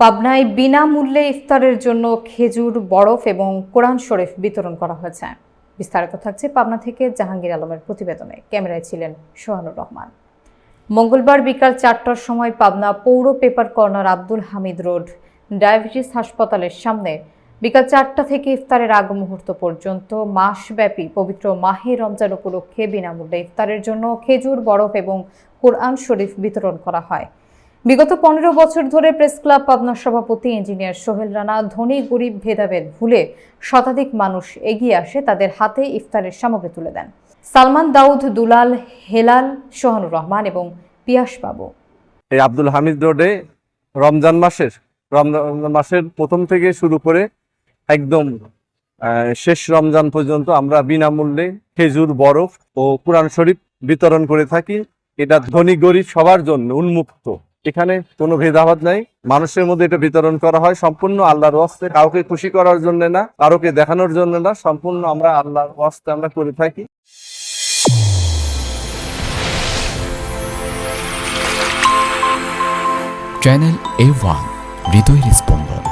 পাবনায় বিনামূল্যে ইফতারের জন্য খেজুর, বরফ এবং কোরআন শরীফ বিতরণ করা হয়েছে। বিস্তারিত থাকছে পাবনা থেকে জাহাঙ্গীর আলমের প্রতিবেদনে। ক্যামেরায় ছিলেন সোহানুর রহমান। মঙ্গলবার বিকাল চারটার সময় পাবনা পৌর paper corner Abdul Hamid road diabetes হাসপাতালের সামনে বিকাল চারটা থেকে ইফতারের আগ মুহূর্ত পর্যন্ত মাসব্যাপী পবিত্র মাহে রমজান উপলক্ষে বিনামূল্যে ইফতারের জন্য খেজুর, বরফ এবং কোরআন শরীফ বিতরণ করা হয়। বিগত পনেরো বছর ধরে প্রেস ক্লাব পাবনার সভাপতি ইঞ্জিনিয়ার সোহেল রানা ধনী, গরিব, ভেদাভেদ ভুলে শতাধিক মানুষ এগিয়ে আসে তাদের হাতে ইফতারের সামগ্রী তুলে দেন। সালমান দাউদ, দুলাল, হেলাল সোহানুর রহমান এবং পিয়াস বাবু। এই আব্দুল হামিদ রোডে রমজান মাসের রমজান মাসের প্রথম থেকে শুরু করে একদম শেষ রমজান পর্যন্ত আমরা বিনামূল্যে খেজুর, বরফ ও কোরআন শরীফ বিতরণ করে থাকি। এটা ধনী গরিব সবার জন্য উন্মুক্ত। এখানে কোনো ভেদাভাদ নাই। মানুষের মধ্যে এটা বিতরণ করা হয়। সম্পূর্ণ আল্লাহর ওয়াস্তে। কাউকে খুশি করার জন্য না, কারোকে দেখানোর জন্য না। সম্পূর্ণ আমরা আল্লাহর ওয়াস্তে আমরা করে থাকি। চ্যানেল এ ওয়ান, হৃদয়ের স্পন্দন।